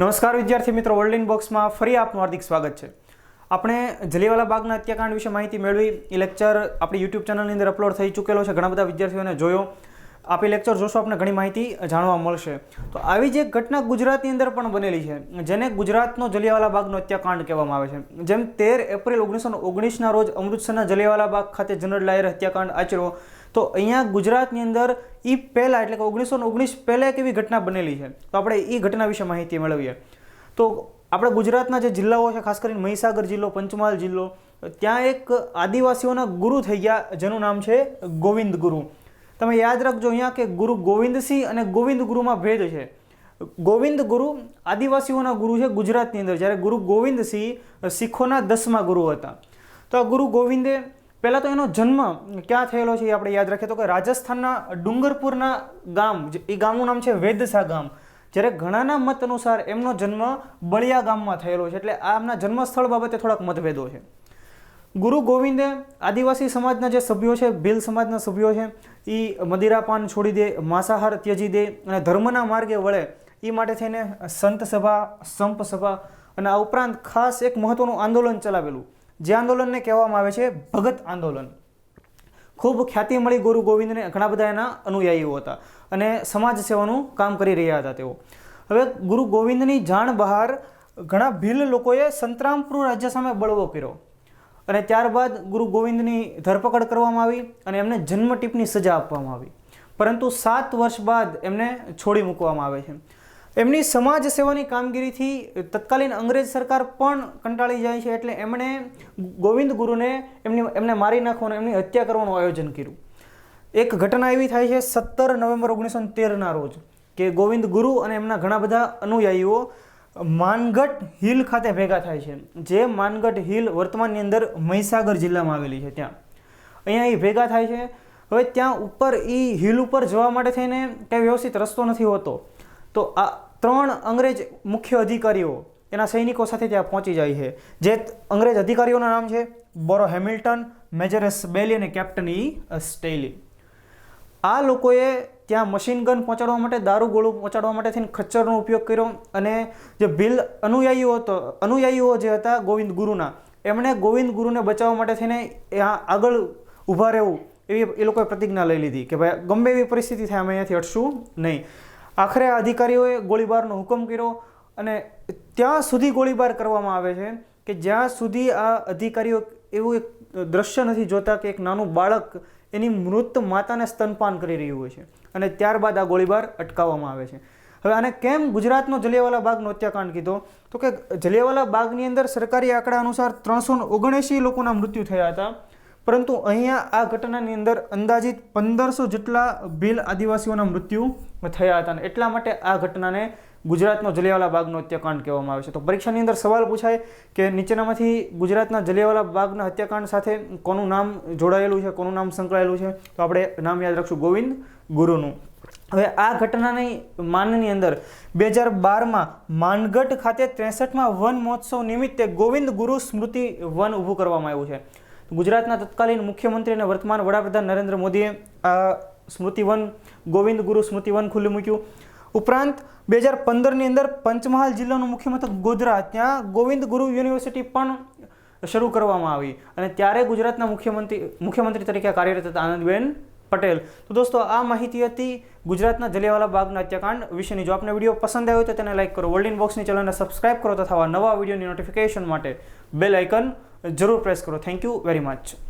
નમસ્કાર વિદ્યાર્થી મિત્રો વર્લ્ડ બોક્સમાં ફરી આપનું હાર્દિક સ્વાગત છે. આપણે જલિયાવાલા બાગના હત્યાકાંડ વિશે માહિતી મેળવી એ લેક્ચર આપણી યુટ્યુબ ચેનલની અંદર અપલોડ થઈ ચૂકેલો છે. ઘણા બધા વિદ્યાર્થીઓને જોયો. આપે લેક્ચર જોશો આપણે ઘણી માહિતી જાણવા મળશે. તો આવી જ એક ઘટના ગુજરાતની અંદર પણ બનેલી છે, જેને ગુજરાતનો જલિયાવાલા બાગનો હત્યાકાંડ કહેવામાં આવે છે. જેમ તેર એપ્રિલ ઓગણીસો ઓગણીસના રોજ અમૃતસરના જલિયાવાલા બાગ ખાતે જનરલ ડાયરે હત્યાકાંડ આચર્યો. તો અહીંયા ગુજરાતની અંદર એ પહેલાં, એટલે કે ઓગણીસો ઓગણીસ પહેલાં એક એવી ઘટના બનેલી છે. તો આપણે એ ઘટના વિશે માહિતી મેળવીએ. તો આપણે ગુજરાતના જે જિલ્લાઓ છે, ખાસ કરીને મહીસાગર જિલ્લો, પંચમહાલ જિલ્લો, ત્યાં એક આદિવાસીઓના ગુરુ થઈ ગયા, જેનું નામ છે ગોવિંદ ગુરુ. તમે યાદ રાખજો અહીંયા કે ગુરુ ગોવિંદસિંહ અને ગોવિંદ ગુરુમાં ભેદ છે. ગોવિંદ ગુરુ આદિવાસીઓના ગુરુ છે ગુજરાતની અંદર. જ્યારે ગુરુ ગોવિંદસિંહ શીખોના દસમા ગુરુ હતા. તો આ ગુરુ ગોવિંદે પહેલાં તો એનો જન્મ ક્યાં થયેલો છે એ આપણે યાદ રાખીએ તો કે રાજસ્થાનના ડુંગરપુરના ગામ એ ગામનું નામ છે વેદસા ગામ. જ્યારે ઘણાના મત અનુસાર એમનો જન્મ બળિયા ગામમાં થયેલો છે. એટલે આમના જન્મસ્થળ બાબતે થોડાક મતભેદો છે. ગુરુ ગોવિંદે આદિવાસી સમાજના જે સભ્યો છે, ભીલ સમાજના સભ્યો છે એ મદિરાપાન છોડી દે, માંસાહાર ત્યજી દે અને ધર્મના માર્ગે વળે એ માટે થઈને સંત સભા, સંપ સભા અને આ ઉપરાંત ખાસ એક મહત્વનું આંદોલન ચલાવેલું, જે આંદોલનને કહેવામાં આવે છે ભગત આંદોલન. ખૂબ ખ્યાતિ મળી ગુરુ ગોવિંદને ઘણા બધા એના અનુયાયીઓ હતા અને સમાજ સેવાનું કામ કરી રહ્યા હતા તેઓ. હવે ગુરુ ગોવિંદની જાણ બહાર ઘણા ભીલ લોકોએ સંતરામપુર રાજ્ય સામે બળવો કર્યો. અને ત્યારબાદ ગુરુ ગોવિંદની ધરપકડ કરવામાં આવી અને એમને જન્મટીપની સજા આપવામાં આવી. પરંતુ સાત વર્ષ બાદ એમને છોડી મૂકવામાં આવે છે. એમની સમાજ સેવાની કામગીરીથી તત્કાલીન અંગ્રેજ સરકાર પણ કંટાળી જાય છે એટલે એમણે ગોવિંદ ગુરુને એમની, એમને મારી નાખવાનું એમની હત્યા કરવાનું આયોજન કર્યું. એક ઘટના એવી થાય છે, સત્તર નવેમ્બર ઓગણીસો તેરના રોજ, કે ગોવિંદ ગુરુ અને એમના ઘણા બધા અનુયાયીઓ માનગઢ હિલ ખાતે ભેગા થાય છે, જે માનગઢ હિલ વર્તમાનની અંદર મહીસાગર જિલ્લામાં આવેલી છે ત્યાં. અહીંયા એ ભેગા થાય છે. હવે ત્યાં ઉપર એ હિલ ઉપર જવા માટે થઈને કંઈ વ્યવસ્થિત રસ્તો નથી હોતો. તો આ ત્રણ અંગ્રેજ મુખ્ય અધિકારીઓ એના સૈનિકો સાથે ત્યાં પહોંચી જાય છે. જે અંગ્રેજ અધિકારીઓના નામ છે, Burrow Hamilton, major S Bailey અને કેપ્ટન ઈ સ્ટેલી આ લોકોએ ત્યાં મશીન ગન પહોંચાડવા માટે, દારૂ ગોળું પહોંચાડવા માટે થઈને ખચ્ચરનો ઉપયોગ કર્યો અને જે ભીલ અનુયાયીઓ હતો, અનુયાયીઓ જે હતા ગોવિંદ ગુરુના, એમણે ગોવિંદ ગુરુને બચાવવા માટે થઈને આગળ ઊભા રહેવું એવી એ લોકોએ પ્રતિજ્ઞા લઈ લીધી કે ભાઈ, ગમે એવી પરિસ્થિતિ થાય, અમે અહીંયાથી હટશું નહીં. આખરે આ અધિકારીઓએ ગોળીબારનો હુકમ કર્યો અને ત્યાં સુધી ગોળીબાર કરવામાં આવે છે કે જ્યાં સુધી આ અધિકારીઓ એવું એક દ્રશ્ય નથી જોતા કે એક નાનું બાળક એની મૃત માતાને સ્તનપાન કરી રહ્યું હોય છે અને ત્યારબાદ આ ગોળીબાર અટકાવવામાં આવે છે. હવે આને કેમ ગુજરાતનો જલિયાવાલા બાગનો હત્યાકાંડ કીધો? તો કે જલિયાવાલા બાગની અંદર સરકારી આંકડા અનુસાર ત્રણસો ઓગણએંશી લોકોના મૃત્યુ થયા હતા. પરંતુ અહીંયા આ ઘટનાની અંદર અંદાજિત પંદરસો જેટલા ભીલ આદિવાસીઓના મૃત્યુ થયા હતા અને એટલા માટે આ ઘટનાને ગુજરાતનો જલિયાવાલા બાગનો હત્યાકાંડ કહેવામાં આવે છે. તો પરીક્ષાની અંદર સવાલ પૂછાય કે નીચેનામાંથી ગુજરાતના જલિયાવાલા બાગના હત્યાકાંડ સાથે કોનું નામ જોડાયેલું છે, કોનું નામ સંકળાયેલું છે? તો આપણે નામ યાદ રાખશું, ગોવિંદ ગુરુનું. હવે આ ઘટનાની માનની અંદર બે હજાર બારમાં માનગઢ ખાતે ત્રેસઠમાં વન મહોત્સવ નિમિત્તે ગોવિંદ ગુરુ સ્મૃતિ વન ઊભું કરવામાં આવ્યું છે. ગુજરાતના તત્કાલીન મુખ્યમંત્રી અને વર્તમાન વડાપ્રધાન નરેન્દ્ર મોદીએ આ સ્મૃતિવન ગોવિંદ ગુરુ સ્મૃતિવન ખુલ્લું મૂક્યું. ઉપરાંત, બે હજાર પંદરની અંદર પંચમહાલ જિલ્લાનું મુખ્ય મથક ગોધરા, ત્યાં ગોવિંદ ગુરુ યુનિવર્સિટી પણ શરૂ કરવામાં આવી. અને ત્યારે ગુજરાતના મુખ્યમંત્રી મુખ્યમંત્રી તરીકે કાર્યરત હતા આનંદબેન પટેલ. તો દોસ્તો, આ માહિતી હતી ગુજરાતના જલિયાવાલા બાગના હત્યાકાંડ વિશેની. જો આપને વીડિયો પસંદ આવ્યો તો તેને લાઇક કરો. વર્લ્ડ ઇન બોક્સની ચેનલને સબસ્ક્રાઇબ કરો તથા નવા વિડીયોની નોટિફિકેશન માટે બેલ આઇકન જરૂર પ્રેસ કરો. Thank you very much